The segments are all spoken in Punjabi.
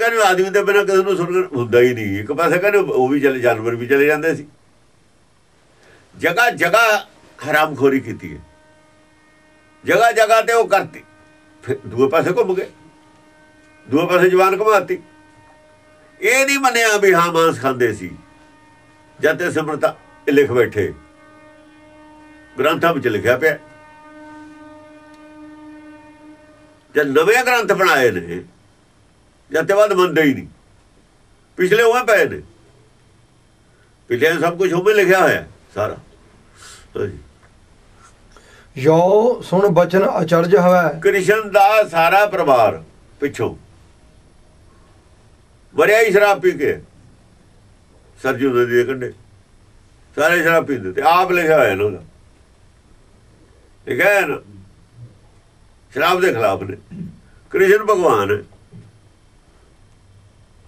ਕਹਿੰਦੇ ਆਦਮੀ ਦੇ ਬਿਨਾਂ ਕਿਸੇ ਨੂੰ ਸੁਰਗ ਹੁੰਦਾ ਹੀ ਨਹੀਂ। ਇੱਕ ਪਾਸੇ ਕਹਿੰਦੇ ਉਹ ਵੀ ਚਲੇ ਜਾਨਵਰ ਵੀ ਚਲੇ ਜਾਂਦੇ ਸੀ। ਜਗ੍ਹਾ ਜਗ੍ਹਾ ਹਰਾਮਖੋਰੀ ਕੀਤੀ ਹੈ। ਜਗ੍ਹਾ ਜਗ੍ਹਾ ਤੇ ਉਹ ਕਰਤੀ। ਫਿਰ ਦੂਏ ਪਾਸੇ ਘੁੰਮ ਗਏ। ਦੂਏ ਪਾਸੇ ਜਵਾਨ ਘੁਮਾਤੀ। ਇਹ ਨਹੀਂ ਮੰਨਿਆ ਵੀ ਹਾਂ ਮਾਂਸ ਖਾਂਦੇ ਸੀ। ਜਦ ਤੇ ਸਿਮਰਤਾ ਲਿਖ ਬੈਠੇ। ਗ੍ਰੰਥਾਂ ਵਿੱਚ ਲਿਖਿਆ ਪਿਆ। ਜਦ ਨਵੇਂ ਗ੍ਰੰਥ ਬਣਾਏ ਨੇ ਬਾਅਦ ਮੰਨਦੇ ਹੀ ਨਹੀਂ। ਪਿਛਲੇ ਉਵੇਂ ਪਏ ਨੇ। ਪਿਛਲੇ ਸਭ ਕੁਝ ਉਵੇਂ ਲਿਖਿਆ ਹੋਇਆ ਸਾਰਾ। ਹਾਂਜੀ ਯੋ ਸੁਣ ਬਚਨ ਅਚਰਜ ਹਵੈ ਕ੍ਰਿਸ਼ਨ ਦਾ ਸਾਰਾ ਪਰਿਵਾਰ ਪਿੱਛੋਂ। ਵਰਿਆ ਹੀ ਸ਼ਰਾਬ ਪੀ ਕੇ। ਸਰਜੂ ਨਦੀ ਦੇ ਕੰਢੇ। ਸਾਰੇ ਸ਼ਰਾਬ ਪੀਂਦੇ ਤੇ ਆਪ ਲਿਖਿਆ ਹੋਇਆ ਇਹਨਾਂ ਦਾ। ਠੀਕ ਹੈ ਨਾ ਸ਼ਰਾਬ ਦੇ ਖਿਲਾਫ ਨੇ। ਕ੍ਰਿਸ਼ਨ ਭਗਵਾਨ ਹੈ।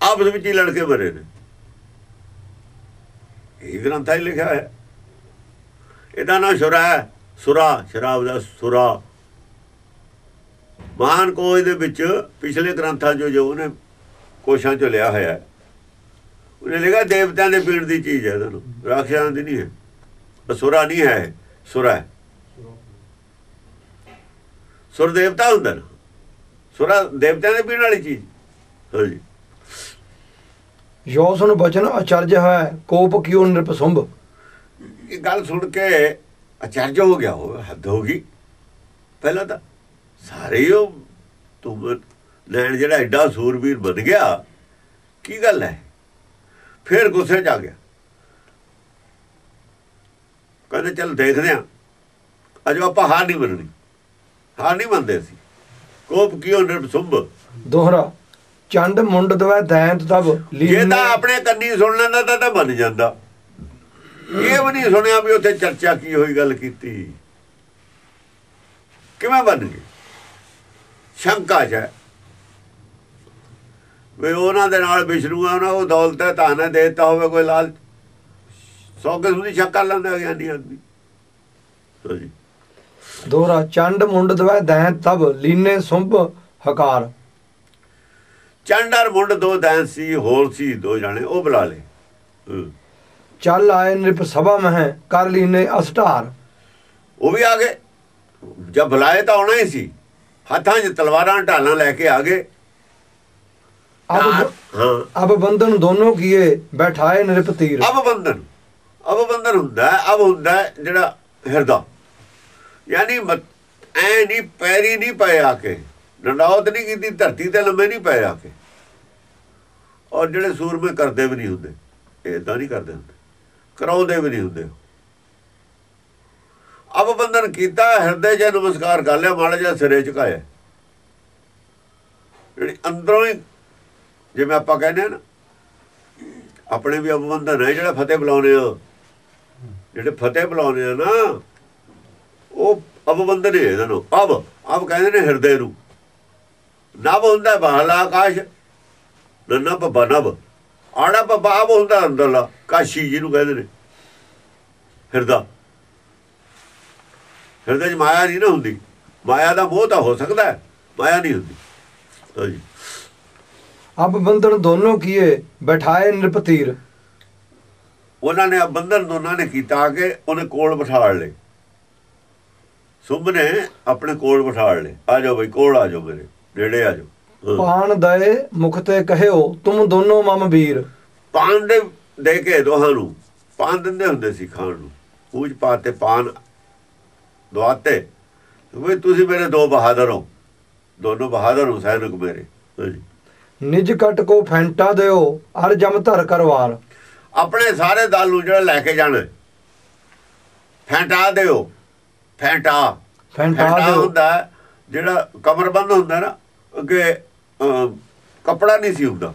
ਆਪਸ ਵਿੱਚ ਹੀ ਲੜ ਕੇ ਮਰੇ ਨੇ। ਇਹ ਗ੍ਰੰਥਾਂ 'ਚ ਲਿਖਿਆ ਹੈ ਇਹਦਾ ਨਾਮ ਸ਼ੁਰਾ ਹੈ। ਸੁਰਾ, ਸ਼ਰਾਬ ਦਾ ਸੁਰਾ। ਮਹਾਨ ਕੋਸ਼ ਦੇ ਵਿੱਚ ਪਿਛਲੇ ਗ੍ਰੰਥਾਂ 'ਚੋਂ ਜੋ ਉਹਨੇ ਕੋਸ਼ਾਂ 'ਚੋਂ ਲਿਆ ਹੋਇਆ ਉਹਨੇ ਲਿਖਿਆ ਦੇਵਤਿਆਂ ਦੇ ਪੀਣ ਦੀ ਚੀਜ਼ ਹੈ ਇਹਨਾਂ ਨੂੰ। ਰਾਖਸ਼ਾਂ ਦੀ ਨਹੀਂ ਹੈ। ਸੁਰਾ ਨਹੀਂ ਹੈ ਸੁਰਾ ਹੈ। ਸੁਰ ਦੇਵਤਾ ਹੁੰਦਾ ਨਾ। ਸੁਰਾ ਦੇਵਤਿਆਂ ਦੇ ਪੀਣ ਵਾਲੀ ਚੀਜ਼। ਹਾਂਜੀ। ਯੋ ਸੁਣ ਬਚਨ ਅਚਰਜ ਹਵੈ ਕੋਪ ਕਿਉ ਨਿਰਪਸੁੰਭ? ਇਹ ਗੱਲ ਸੁਣ ਕੇ ਅਚਰਜ ਹੋ ਗਿਆ ਉਹ ਹੱਦ ਹੋ ਗਈ। ਪਹਿਲਾਂ ਤਾਂ ਸਾਰੇ ਹੀ ਉਹ ਤੂੰ ਲੈਣ ਜਿਹੜਾ ਐਡਾ ਸੂਰਬੀਰ ਬਣ ਗਿਆ ਕੀ ਗੱਲ ਹੈ? ਫਿਰ ਗੁੱਸੇ 'ਚ ਆ ਗਿਆ। ਕਹਿੰਦੇ ਚੱਲ ਦੇਖਦੇ ਆ ਅਜੋ ਆਪਾਂ ਹਾਰ ਨਹੀਂ ਮੰਨਣੀ। ਹਾਰ ਨਹੀਂ ਮੰਨਦੇ ਸੀ ਕੋਪ ਕਿਉਂ ਨਿਰਸੁੰਭ ਦੋਹਰਾ। ਚੰਡ ਮੁੰਡ ਦਵੈ ਦੈਂਤ ਤਬ ਜੇ ਤਾਂ ਆਪਣੇ ਕੰਨੀ ਸੁਣ ਲੈਂਦਾ ਤਾਂ ਤਾਂ ਬਣ ਜਾਂਦਾ। ਇਹ ਵੀ ਨਹੀਂ ਸੁਣਿਆ ਵੀ ਉੱਥੇ ਚਰਚਾ ਕੀ ਹੋਈ ਗੱਲ ਕੀਤੀ। ਕਿਵੇਂ ਬਣ ਗਈ ਸ਼ੰਕਾ ਹੈ। ਵੀ ਉਹਨਾਂ ਦੇ ਨਾਲ ਵਿਸ਼ਨੂੰ ਆ ਉਹਨਾਂ ਉਹ ਦੌਲਤ ਹੈ ਤਾਂ ਨਾ ਦੇਤਾ ਹੋਵੇ ਕੋਈ ਲਾਲ ਸੌ ਕਿਸਮ ਦੀ ਸ਼ੱਕ ਲੈਂਦਾ ਗਿਆਨੀ ਆਦਮੀ। ਦੋਹਰਾ ਚੰਡ ਮੁੰਡ ਦਵੈ ਦੈਂਤ ਤਬ ਲੀਨੇ ਸੁੰਭ ਹਕਾਰ। ਚੰਡਰ ਮੁੰਡ ਦੋ ਦੈਨ ਸੀ ਹੋਰ ਸੀ ਦੋ ਜਾਣੇ ਉਹ ਬੁਲਾ ਲੇ। ਚੱਲ ਆਏ ਨਿਰਪ ਸਭਾ ਮਹਿ ਕਰ ਲੀਨੇ ਅਸਟਾਰ ਉਹ ਵੀ ਆ ਗਏ। ਜਦ ਬੁਲਾਏ ਤਾਂ ਆਉਣਾ ਹੀ ਸੀ। ਹੱਥਾਂ 'ਚ ਤਲਵਾਰਾਂ ਢਾਲਾਂ ਲੈ ਕੇ ਆ ਗਏ। ਅਬ ਹਾਂ। ਅਬ ਬੰਧਨ ਦੋਨੋਂ ਕੀਏ ਬੈਠਾਏ ਨਿਰਪ ਤੀਰ। ਅਬ ਬੰਧਨ। ਅਬ ਬੰਧਨ ਹੁੰਦਾ ਅਬ ਹੁੰਦਾ ਜਿਹੜਾ ਹਿਰਦਾ। ਯਾਨੀ ਐ ਨਹੀਂ ਪੈਰੀ ਨਹੀਂ ਪਏ ਆ ਕੇ। ਡੰਡਾਉਤ ਨਹੀਂ ਕੀਤੀ, ਧਰਤੀ ਤੇ ਲੰਮੇ ਨਹੀਂ ਪਏ ਆ ਕੇ। ਔਰ ਜਿਹੜੇ ਸੂਰਮੇ ਕਰਦੇ ਵੀ ਨਹੀਂ ਹੁੰਦੇ ਇਦਾਂ ਨਹੀਂ ਕਰਦੇ ਹੁੰਦੇ। ਕਰਾਉਂਦੇ ਵੀ ਨਹੀਂ ਹੁੰਦੇ ਅਬ ਬੰਧਨ ਕੀਤਾ, ਹਿਰਦੇ 'ਚ ਨਮਸਕਾਰ ਕਰ ਲਿਆ, ਮਾੜਾ ਜਿਹਾ ਸਿਰੇ ਝੁਕਾਇਆ। ਜਿਹੜੀ ਅੰਦਰੋਂ ਹੀ, ਜਿਵੇਂ ਆਪਾਂ ਕਹਿੰਦੇ ਆ ਨਾ, ਆਪਣੇ ਵੀ ਅਬੰਧਨ ਹੈ, ਜਿਹੜਾ ਫਤਿਹ ਬੁਲਾਉਨੇ ਆ। ਜਿਹੜੇ ਫਤਿਹ ਬੁਲਾਉਨੇ ਆ ਨਾ, ਉਹ ਅਬੰਧਨ ਹੈ ਇਹਨਾਂ ਨੂੰ। ਅਬ ਅਬ ਕਹਿੰਦੇ ਨੇ ਹਿਰਦੇ ਨੂੰ। ਨਭ ਹੁੰਦਾ ਬਾਹਲਾ ਆਕਾਸ਼। ਨੰਨਾ ਪੱਬਾ ਨਭ ਆੜਾ ਪੱਬਾ ਅਬ ਹੁੰਦਾ ਅੰਦਰਲਾ। ਕਾਸ਼ੀ ਜਿਹਨੂੰ ਕਹਿੰਦੇ ਨੇ। ਹਿਰਦਾ। ਹਿਰਦੇ 'ਚ ਮਾਇਆ ਨਹੀਂ ਨਾ ਹੁੰਦੀ। ਮਾਇਆ ਦਾ ਮੋਹ ਤਾਂ ਹੋ ਸਕਦਾ ਹੈ। ਮਾਇਆ ਨਹੀਂ ਹੁੰਦੀ। ਹਾਂਜੀ ਅਬ ਬੰਧਨ ਦੋਨੋਂ ਕੀਏ ਬੈਠਾਏ ਨਿਰਪ ਤੀਰ ਉਹਨਾਂ ਨੇ ਬੰਧਨ ਦੋਨਾਂ ਨੇ ਕੀਤਾ ਕਿ ਉਹਨੇ ਕੋਲ ਬਿਠਾ ਲਏ। ਸੁਭ ਨੇ ਆਪਣੇ ਕੋਲ ਬਿਠਾ ਲਏ। ਆ ਜਾਓ ਬਈ ਕੋਲ ਆ ਜਾਓ ਮੇਰੇ। ਨੇੜੇ ਆ ਜਾਓ। ਪਾਣ ਦਏ ਮੁਖ ਤੇ ਕਹਿਓ ਤੁਮ ਦੋਨੋਂ ਮਮ ਵੀਰ। ਪਾਨ ਦੇ ਦੇ ਕੇ ਦੋਹਾਂ ਨੂੰ ਪਾਨ ਦਿੰਦੇ ਹੁੰਦੇ ਸੀ ਖਾਣ ਨੂੰ। ਪੂਜ ਪਾਤੇ ਪਾਨ ਦਵਾਤੇ ਵੀ ਤੁਸੀਂ ਮੇਰੇ ਦੋ ਬਹਾਦਰ ਹੋ। ਦੋਨੋਂ ਬਹਾਦਰ ਹੋ ਸੈਨਿਕ ਮੇਰੇ। ਨਿਜ ਕਟ ਕੋ ਫੈਂਟਾ ਦਿਓ ਅਰ ਜਮ ਧਰ ਕਰਵਾਰ ਆਪਣੇ ਸਾਰੇ ਦਲ ਨੂੰ ਜਿਹੜਾ ਲੈ ਕੇ ਜਾਣਾ ਫੈਂਟਾ ਦਿਓ। ਫੈਂਟਾ। ਫੈਂਟਾ ਹੁੰਦਾ ਜਿਹੜਾ ਕਮਰਬੰਦ ਹੁੰਦਾ ਨਾ ਅੱਗੇ ਕੱਪੜਾ ਨਹੀਂ ਸੀ ਹੁੰਦਾ।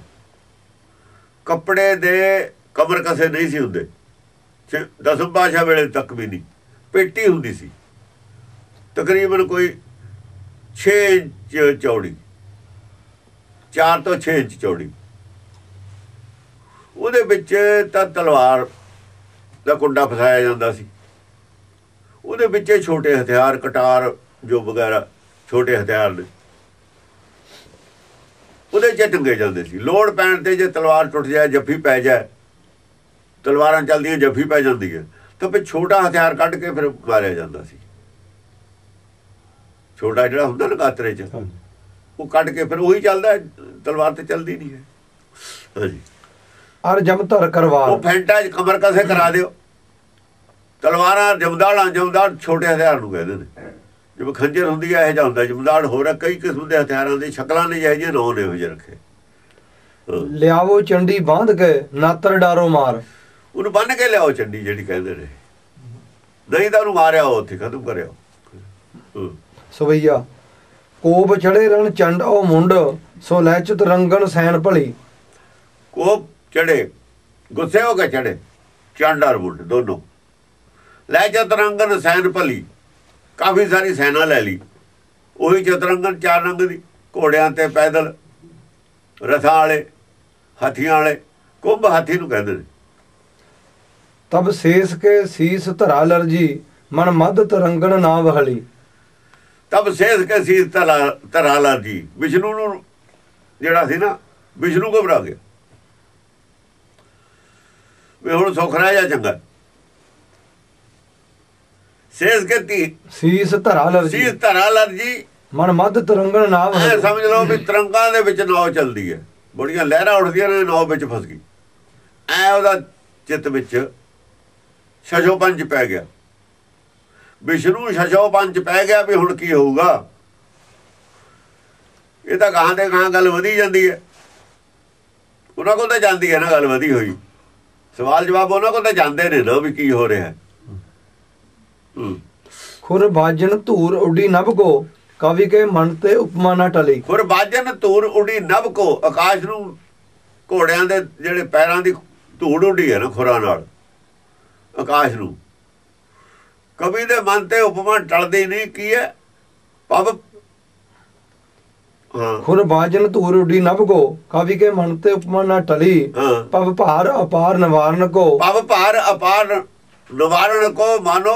ਕੱਪੜੇ ਦੇ ਕਮਰ ਕਸੇ ਨਹੀਂ ਸੀ ਹੁੰਦੇ। ਛੇ- ਦਸਮ ਪਾਸ਼ਾ ਵੇਲੇ ਤੱਕ ਵੀ ਨਹੀਂ। ਪੇਟੀ ਹੁੰਦੀ ਸੀ। ਤਕਰੀਬਨ ਕੋਈ 6 ਇੰਚ ਚੌੜੀ। 4 ਤੋਂ 6 ਇੰਚ ਚੌੜੀ। ਉਹਦੇ ਵਿੱਚ ਤਾਂ ਤਲਵਾਰ ਦਾ ਕੁੰਡਾ ਫਸਾਇਆ ਜਾਂਦਾ ਸੀ। ਉਹਦੇ ਵਿੱਚ ਛੋਟੇ ਹਥਿਆਰ, ਕਟਾਰ ਜੋ ਵਗੈਰਾ ਛੋਟੇ ਹਥਿਆਰ ਨੇ। ਉਹਦੇ 'ਚ ਟੰਗੇ ਜਾਂਦੇ ਸੀ। ਲੋੜ ਪੈਣ ਤੇ ਜੇ ਤਲਵਾਰ ਟੁੱਟ ਜਾਏ ਜੱਫੀ ਪੈ ਜਾਏ ਤਲਵਾਰਾਂ ਚੱਲਦੀਆਂ ਜੱਫੀ ਪੈ ਜਾਂਦੀ ਹੈ। ਤਾਂ ਫਿਰ ਛੋਟਾ ਹਥਿਆਰ ਕੱਢ ਕੇ ਫਿਰ ਮਾਰਿਆ ਜਾਂਦਾ ਸੀ। ਛੋਟਾ ਜਿਹੜਾ ਹੁੰਦਾ ਨਾ ਗਾਤਰੇ 'ਚ ਉਹ ਕੱਢ ਕੇ ਫਿਰ ਉਹੀ ਚੱਲਦਾ ਤਲਵਾਰ ਤੇ ਚੱਲਦੀ ਨਹੀਂ ਹੈ। ਹਾਂਜੀ। ਅਰ ਜਮ ਧਰ ਕਰਵਾਰ ਉਹ ਫੈਂਟਾ 'ਚ ਕਮਰ ਕਸੇ ਕਰਾ ਦਿਓ। ਤਲਵਾਰਾਂ ਜਮਦਾੜਾਂ ਜਮਦਾੜ ਛੋਟੇ ਹਥਿਆਰ ਨੂੰ ਕਹਿੰਦੇ ਨੇ। ਜਿਵੇਂ ਖੰਜਰ ਹੁੰਦੀ ਹੈ ਇਹ ਜਿਹਾ ਹੁੰਦਾ ਜਮਦਾੜ ਹੋਰ ਹੈ ਕਈ ਕਿਸਮ ਦੇ ਹਥਿਆਰਾਂ ਦੀ ਸ਼ਕਲਾਂ ਨੇ ਜਿਹੇ ਜਿਹੇ ਨਾਂ ਨੇ ਜਿਹੇ ਰੱਖੇ। ਹਾਂ। ਲਿਆਵੋ ਚੰਡੀ ਬਾਂਧ ਕੇ ਨਾਤਰ ਡਾਰੋ ਮਾਰ। ਉਹਨੂੰ ਬੰਨ ਕੇ ਲਿਆਓ ਚੰਡੀ ਜਿਹੜੀ ਕਹਿੰਦੇ ਨੇ। ਨਹੀਂ ਤਾਂ ਉਹਨੂੰ ਮਾਰਿਆ ਉੱਥੇ ਖਤਮ ਕਰਿਆ। ਹਾਂ। ਸਵਈਆ ਕੋਪ ਚੜੇ ਰਣ ਚੰਡ ਉਹ ਮੁੰਡ ਸੋ ਲੈ ਚਿਤ ਰੰਗਣ ਸੈਨ ਭਲੀ। ਕੋਪ ਚੜੇ ਗੁੱਸੇ ਹੋ ਕੇ ਚੜੇ ਚਾਂਡਾਰ ਬੁੱਢ ਦੋਨੋਂ। ਲੈ ਚਤਰੰਗਨ ਸੈਨ ਭਲੀ। ਕਾਫੀ ਸਾਰੀ ਸੈਨਾ ਲੈ ਲਈ। ਉਹੀ ਚਤਰੰਗਨ ਚਾਰ ਰੰਗ ਦੀ ਘੋੜਿਆਂ ਤੇ ਪੈਦਲ ਰਥਾਂ ਵਾਲੇ ਹਾਥੀਆਂ ਵਾਲੇ ਕੁੰਭ ਹਾਥੀ ਨੂੰ ਕਹਿੰਦੇ ਨੇ। ਤਬ ਸੇਸ ਕੇ ਸੀਸ ਧਰਾ ਲਰਜੀ ਮਨ ਮਦ ਤਰੰਗਣ ਨਾ ਵਹਲੀ। ਤਬ ਸੇਸ ਕੇ ਸੀ ਤਰਾਲਾ ਜੀ ਵਿਸ਼ਨੂੰ ਨੂੰ ਜਿਹੜਾ ਸੀ ਨਾ ਵਿਸ਼ਨੂੰ ਘਬਰਾ ਗਿਆ। ਵੀ ਹੁਣ ਸੁੱਖ ਰਹਿ ਜਾ ਚੰਗਾ। ਸੇਸ ਕੇ ਤੀ ਸੀਸ ਧਰਾ ਲਰਜੀ ਸੀ ਤਰਾਲਾ ਜੀ। ਮਨ ਮਦ ਤਰੰਗਣ ਨਾ ਐ ਵਹਲੀ ਸਮਝ ਲਓ ਵੀ ਤਰੰਗਾਂ ਦੇ ਵਿੱਚ ਨਾव ਚੱਲਦੀ ਹੈ ਬੜੀਆਂ ਲਹਿਰਾਂ ਉੱਠਦੀਆਂ ਨੇ ਨਾव ਵਿੱਚ ਫਸ ਗਈ। ਐ ਉਹਦਾ ਚਿੱਤ ਵਿੱਚ ਛਛੋ ਪੰਜ ਪੈ ਗਿਆ। ਵਿਸ਼ਨੂੰ ਛਛੋ ਪੰਜ ਪੈ ਗਿਆ ਵੀ ਹੁਣ ਕੀ ਹੋਊਗਾ। ਇਹ ਤਾਂ ਗਾਂ ਦੇ ਗਾਂ ਗੱਲ ਵਧੀ ਜਾਂਦੀ ਹੈ ਉਹਨਾਂ ਕੋਲ ਤਾਂ ਜਾਂਦੀ ਹੈ ਨਾ ਗੱਲ ਵਧੀ ਹੋਈ। ਸਵਾਲ ਜਵਾਬ ਉਹਨਾਂ ਕੋਲ ਤਾਂ ਜਾਂਦੇ ਨੇ ਨਾ ਵੀ ਕੀ ਹੋ ਰਿਹਾ। ਹੈ ਹੂੰ ਖੁਰ ਬਾਜਨ ਧੂਰ ਉੱਡੀ ਨਭ ਕੋ ਕਵੀ ਕੇ ਮਨ ਤੇ ਉਪਮਾ ਨਾ ਟਲੀ। ਖੁਰ ਬਾਜਨ ਧੂੜ ਉਡੀ ਨਭ ਕੋ ਆਕਾਸ਼ ਨੂੰ ਘੋੜਿਆਂ ਦੇ ਜਿਹੜੇ ਪੈਰਾਂ ਦੀ ਧੂੜ ਉੱਡੀ ਹੈ ਨਾ ਖੁਰਾਂ ਨਾਲ ਆਕਾਸ਼ ਨੂੰ। ਕਵੀ ਦੇ ਮਨ ਤੇ ਉਪਮਾ ਟਲਦੀ ਨਹੀਂ ਕੀ ਹੈ? ਪਵ। ਖੁਰ ਬਾਜਨ ਧੂਰ ਉੱਡੀ ਨਭ ਕੋ ਕਵੀ ਕੇ ਮਨ ਤੇ ਉਪਮਾ ਨਾ ਟਲੀ। ਪਵ ਭਾਰ ਅਪਾਰ ਨਿਵਾਰਨ ਕੋ। ਪਵ ਭਾਰ ਅਪਾਰ ਨਿਵਾਰਣ ਕੋ ਮਾਨੋ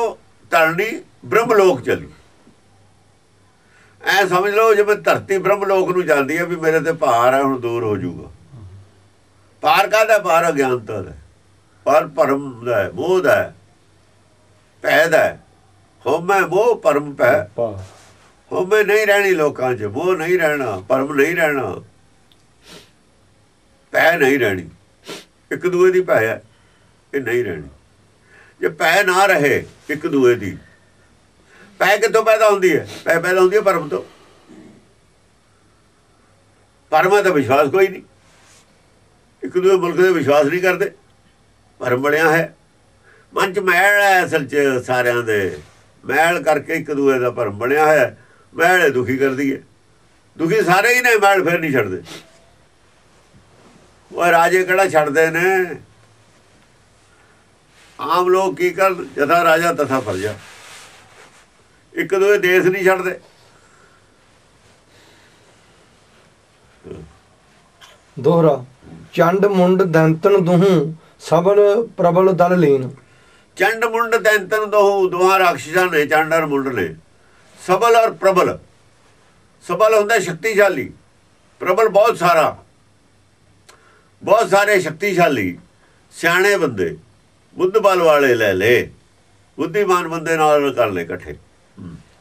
ਧਰਣੀ ਬ੍ਰਹਮ ਲੋਕ ਚਲੀ ਐ ਸਮਝ ਲਓ ਜਿਵੇਂ ਧਰਤੀ ਬ੍ਰਹਮ ਲੋਕ ਨੂੰ ਜਾਂਦੀ ਹੈ ਵੀ ਮੇਰੇ ਤੇ ਭਾਰ ਹੈ ਹੁਣ ਦੂਰ ਹੋ ਜਾਊਗਾ। ਭਾਰ ਕਾਹਦਾ? ਭਾਰ ਅਗਿਆਨਤਾ ਦਾ ਪਰ ਭਰਮ ਦਾ ਹੈ, ਮੋਹ ਦਾ ਹੈ, ਭੈ ਦਾ ਹੈ। ਹਉਮੈ ਮੋਹ ਪਰਮ ਭੈ। ਹਉਮੈ ਨਹੀਂ ਰਹਿਣੀ ਲੋਕਾਂ 'ਚ ਮੋਹ ਨਹੀਂ ਰਹਿਣਾ ਪਰਮ ਨਹੀਂ ਰਹਿਣਾ। ਭੈ ਨਹੀਂ ਰਹਿਣੀ। ਇੱਕ ਦੂਏ ਦੀ ਭੈ ਹੈ ਇਹ ਨਹੀਂ ਰਹਿਣੀ। ਜੇ ਪੈ ਨਾ ਰਹੇ ਇੱਕ ਦੂਏ ਦੀ। ਭੈ ਕਿੱਥੋਂ ਪੈਦਾ ਹੁੰਦੀ ਹੈ? ਭੈ ਪੈਦਾ ਹੁੰਦੀ ਹੈ ਪਰਮ ਤੋਂ। ਪਰਮਾ ਦਾ ਵਿਸ਼ਵਾਸ ਕੋਈ ਨਹੀਂ। ਇੱਕ ਦੂਏ ਮੁਲਕ ਦੇ ਵਿਸ਼ਵਾਸ ਨਹੀਂ ਕਰਦੇ। ਭਰਮ ਬਣਿਆ ਹੈ। ਮਨ ਚ ਮੈਲ ਹੈ ਅਸਲ ਚ ਸਾਰਿਆਂ ਦੇ। ਮੈਲ ਕਰਕੇ ਇੱਕ ਦੂਏ ਦਾ ਭਰਮ ਬਣਿਆ ਹੈ। ਮੈਲ ਹੈ ਦੁਖੀ ਕਰਦੀ ਹੈ। ਦੁਖੀ ਸਾਰੇ ਹੀ ਨੇ, ਮੈਲ ਫਿਰ ਨਹੀਂ ਛੱਡਦੇ। ਉਹ ਰਾਜੇ ਕਿਹੜਾ ਛੱਡਦੇ ਨੇ? ਆਮ ਲੋਕ ਕੀ ਕਰਨ? ਜਥਾ ਰਾਜਾ ਤਥਾ ਫਰਜਾ ਇੱਕ ਦੂਏ ਦੇਸ਼ ਨਹੀਂ ਛੱਡਦੇ। ਦੋਹਰਾ ਚੰਡ ਮੁੰਡ ਦੰਤਨ ਦੁਹੂ ਸਬਲ ਪ੍ਰਬਲ ਦਲ ਲੀਨ। ਚੰਡ ਮੁੰਡ ਦੈਂਤਨ ਦੋਹਾਂ ਰਾਖਸ਼ਾਂ ਨੇ ਚੰਡ ਔਰ ਮੁੰਡ ਨੇ। ਸਬਲ ਔਰ ਪ੍ਰਬਲ। ਸਬਲ ਹੁੰਦਾ ਸ਼ਕਤੀਸ਼ਾਲੀ। ਪ੍ਰਬਲ ਬਹੁਤ ਸਾਰਾ। ਬਹੁਤ ਸਾਰੇ ਸ਼ਕਤੀਸ਼ਾਲੀ ਸਿਆਣੇ ਬੰਦੇ। ਬੁੱਧ ਬਲ ਵਾਲੇ ਲੈ ਲੈ। ਬੁੱਧੀਮਾਨ ਬੰਦੇ ਨਾਲ ਕਰ ਲੈ ਇਕੱਠੇ।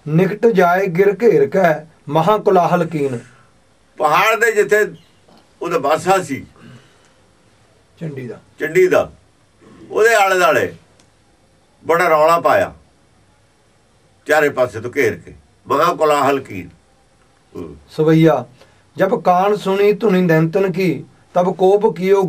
ਨਿਕਟ ਜਾਏ ਗਿਰ ਘੇਰ ਕੈ ਮਹਾ ਕੁਲਾਹਲ ਕੀਨ। ਪਹਾੜ ਦੇ ਜਿੱਥੇ ਉਹਦਾ ਬਾਸਾ ਸੀ ਚੰਡੀ ਦਾ। ਚੰਡੀ ਦਾ ਉਹਦੇ ਆਲੇ ਦਾਲੇ ਬੜਾ ਰੌਲਾ ਪਾਇਆ। ਚਾਰੇ ਪਾਸੇ ਤੋਂ ਘੇਰ ਕੇ ਮਹਾ ਕੋਲਾਹਲ ਕੀ। ਸਵਈਆ ਜਬ ਕਾਨ ਸੁਣੀ ਧੁਨੀ ਦੰਤਨ ਕੀ ਤਬ ਕੋਪ ਕੀਓ